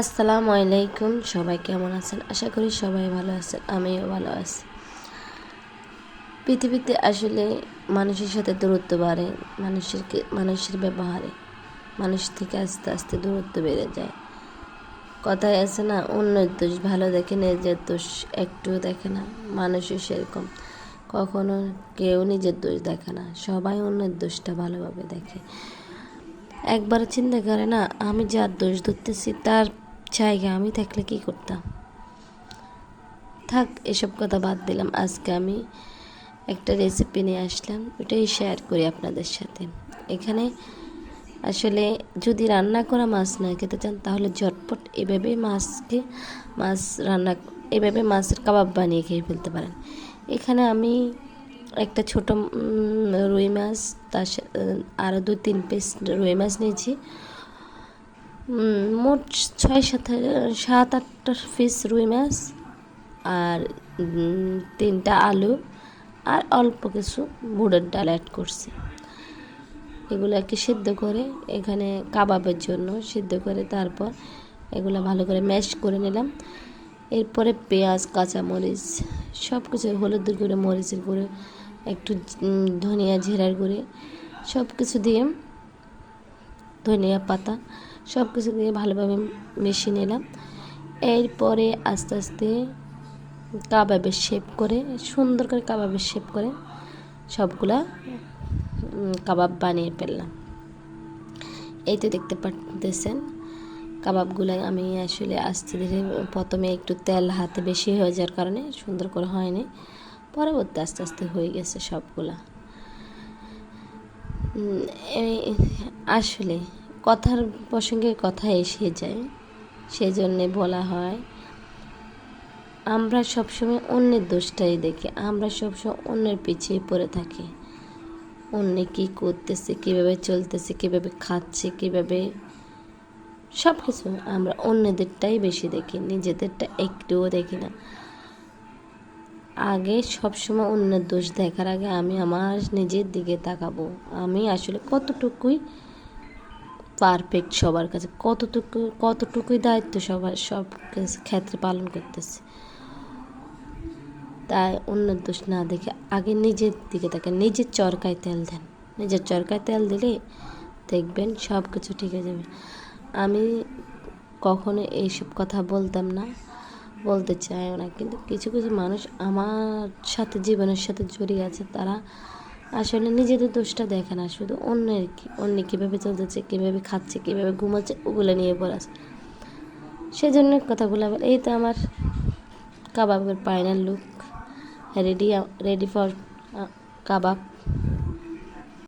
আসসালামু আলাইকুম। সবাই কেমন আছেন? আশা করি সবাই ভালো আছেন, আমিও ভালো আছি। পৃথিবীতে আসলে মানুষের সাথে দূরত্ব বাড়ে, মানুষের মানুষের ব্যবহারে। মানুষ থেকে আস্তে আস্তে দূরত্ব বেড়ে যায়। কথায় আছে না, অন্যের দোষ ভালো দেখে নিজের দোষ একটুও দেখে না। মানুষও সেরকম। কখনো কেউ নিজের দোষ দেখে না, সবাই অন্যের দোষটা ভালোভাবে দেখে। একবার চিন্তা করে না, আমি যার দোষ ধরতেছি তার জায়গা, আমি থাকলে কি করতাম? থাক, এসব কথা বাদ দিলাম। আজকে আমি একটা রেসিপি নিয়ে আসলাম, ওটাই শেয়ার করি আপনাদের সাথে। এখানে আসলে যদি রান্না করা মাছ না খেতে চান, তাহলে ঝটপট এভাবে মাছকে, মাছ রান্না, এভাবে মাছের কাবাব বানিয়ে খেয়ে ফেলতে পারেন। এখানে আমি একটা ছোট রুই মাছ, তার আরও দু তিন পিস রুই মাছ নিয়েছি। মোট ছয় সাত সাত আটটা পিস রুই মাছ আর তিনটা আলু আর অল্প কিছু বুড়ের ডাল অ্যাড করছি। এগুলোকে সিদ্ধ করে এখানে কাবাবের জন্য সিদ্ধ করে তারপর এগুলো ভালো করে ম্যাশ করে নিলাম। এরপরে পেঁয়াজ, কাঁচামরিচ সব কিছু হলুদের গুঁড়ো, মরিচের গুঁড়ো, একটু ধনিয়া, জিরার গুঁড়ো সব কিছু দিয়ে ধনিয়া পাতা সব কিছু দিয়ে ভালোভাবে মিশিয়ে নিলাম এরপরে আস্তে আস্তে কাবাবের শেপ করে, সুন্দর করে কাবাবের শেপ করে সবগুলা কাবাব বানিয়ে ফেললাম। এই তো দেখতে পারতেছেন, কাবাবগুলো আমি আসলে আস্তে ধীরে, প্রথমে একটু তেল হাতে বেশি হয়ে যাওয়ার কারণে সুন্দর করে হয়নি, পরবর্তী আস্তে আস্তে হয়ে গেছে সবগুলা। আসলে কথার প্রসঙ্গে কথা এসে যায়। সেই জন্যে বলা হয়, আমরা সবসময় অন্যের দোষটাই দেখি, আমরা সবসময় অন্যের পিছিয়ে পড়ে থাকি। অন্য কী করতেছে, কীভাবে চলতেছে, কীভাবে খাচ্ছে, কীভাবে সব কিছু আমরা অন্যদেরটাই বেশি দেখি, নিজেদেরটা একটুও দেখি না। আগে সবসময় অন্যের দোষ দেখার আগে আমি আমার নিজের দিকে তাকাবো। আমি আসলে কতটুকুই পারফেক্ট সবার কাছে। কতটুকু, কতটুকুই দায়িত্ব সবার, সব ক্ষেত্রে পালন করতেছে। তাই অন্যের দোষ না দেখে আগে নিজের দিকে তাকে নিজের চরকায় তেল দেন। নিজের চরকায় তেল দিলে দেখবেন সব কিছু ঠিক হয়ে যাবে। আমি কখনো এইসব কথা বলতাম না, বলতে চাইও না। কিন্তু কিছু কিছু মানুষ আমার সাথে, জীবনের সাথে জড়িয়ে আছে, তারা আসলে নিজেদের দোষটা দেখে না, শুধু অন্যের কি, অন্য কীভাবে চলতেছে, কীভাবে খাচ্ছে, কীভাবে ঘুমাচ্ছে, ওগুলো নিয়ে পড়া সেই জন্য কথাগুলো আমার এই তো আমার কাবাবের পায়নার look ready ready for kebab.